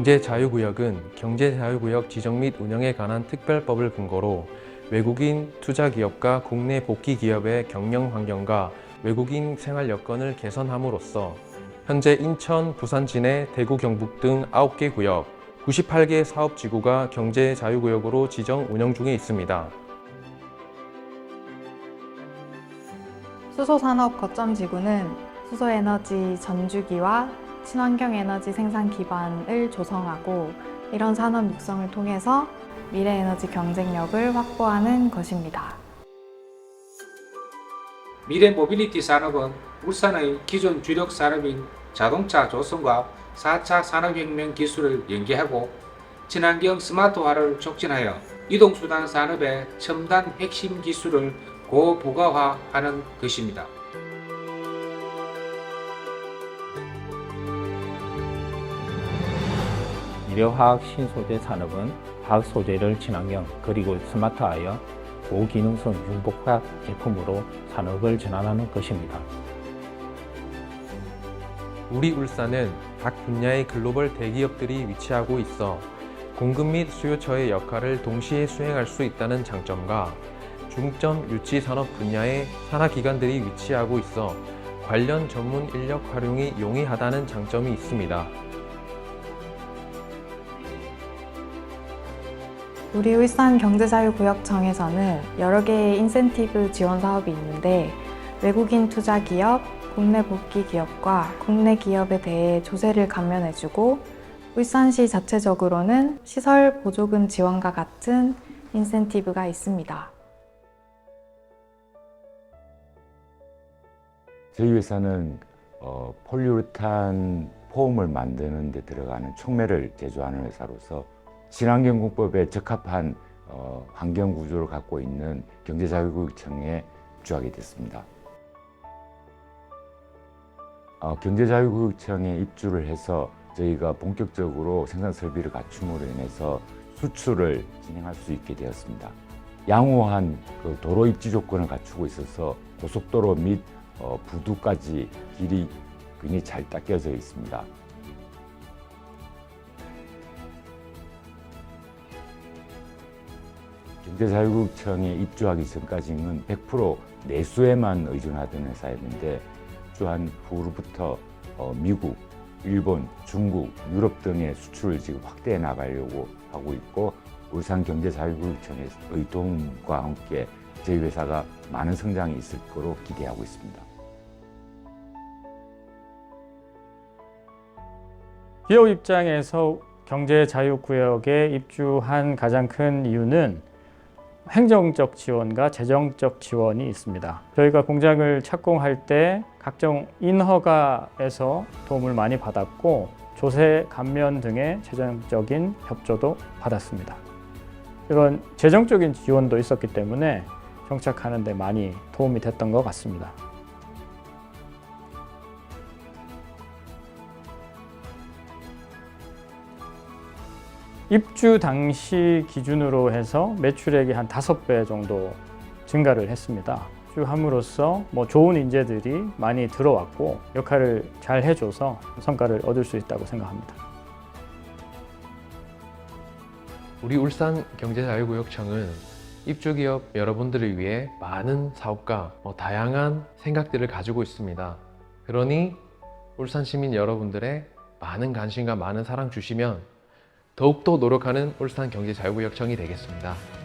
경제자유구역은 경제자유구역 지정 및 운영에 관한 특별법을 근거로 외국인 투자기업과 국내 복귀기업의 경영 환경과 외국인 생활 여건을 개선함으로써 현재 인천, 부산, 진해, 대구, 경북 등 9개 구역, 98개 사업지구가 경제자유구역으로 지정 운영 중에 있습니다. 수소산업 거점 지구는 수소에너지 전주기와 친환경 에너지 생산 기반을 조성하고 이런 산업 육성을 통해서 미래 에너지 경쟁력을 확보하는 것입니다. 미래 모빌리티 산업은 울산의 기존 주력 산업인 자동차 조성과 4차 산업혁명 기술을 연계하고 친환경 스마트화를 촉진하여 이동수단 산업의 첨단 핵심 기술을 고부가화하는 것입니다. 미래화학 신소재 산업은 화학 소재를 친환경 그리고 스마트하여 고기능성 융복합 제품으로 산업을 전환하는 것입니다. 우리 울산은 각 분야의 글로벌 대기업들이 위치하고 있어 공급 및 수요처의 역할을 동시에 수행할 수 있다는 장점과 중점 유치 산업 분야의 산하 기관들이 위치하고 있어 관련 전문 인력 활용이 용이하다는 장점이 있습니다. 우리 울산 경제자유구역청에서는 여러 개의 인센티브 지원 사업이 있는데 외국인 투자 기업, 국내 복귀 기업과 국내 기업에 대해 조세를 감면해주고 울산시 자체적으로는 시설 보조금 지원과 같은 인센티브가 있습니다. 저희 회사는 어, 폴리우레탄 폼을 만드는 데 들어가는 촉매를 제조하는 회사로서 친환경공법에 적합한 어, 환경 구조를 갖고 있는 경제자유구역청에 입주하게 됐습니다. 어, 경제자유구역청에 입주를 해서 저희가 본격적으로 생산 설비를 갖춤으로 인해서 수출을 진행할 수 있게 되었습니다. 양호한 그 도로 입지 조건을 갖추고 있어서 고속도로 및 어, 부두까지 길이 굉장히 잘 닦여져 있습니다. 경제자유국청에 입주하기 전까지는 100% 내수에만 의존하던 회사였는데 입주한 후로부터 어, 미국, 일본, 중국, 유럽 등의 수출을 지금 확대해 나가려고 하고 있고 울산 경제자유국청의 도움과 함께 저희 회사가 많은 성장이 있을 거로 기대하고 있습니다. 기업 입장에서 경제 자유구역에 입주한 가장 큰 이유는 행정적 지원과 재정적 지원이 있습니다. 저희가 공장을 착공할 때 각종 인허가에서 도움을 많이 받았고 조세 감면 등의 재정적인 협조도 받았습니다. 이런 재정적인 지원도 있었기 때문에 정착하는 데 많이 도움이 됐던 것 같습니다. 입주 당시 기준으로 해서 매출액이 한 다섯 배 정도 증가를 했습니다. 입주함으로써 뭐 좋은 인재들이 많이 들어왔고 역할을 잘 해줘서 성과를 얻을 수 있다고 생각합니다. 우리 울산 경제자유구역청은 입주기업 여러분들을 위해 많은 사업과 뭐 다양한 생각들을 가지고 있습니다. 그러니 울산 시민 여러분들의 많은 관심과 많은 사랑 주시면 더욱더 노력하는 울산 경제자유구역청이 되겠습니다.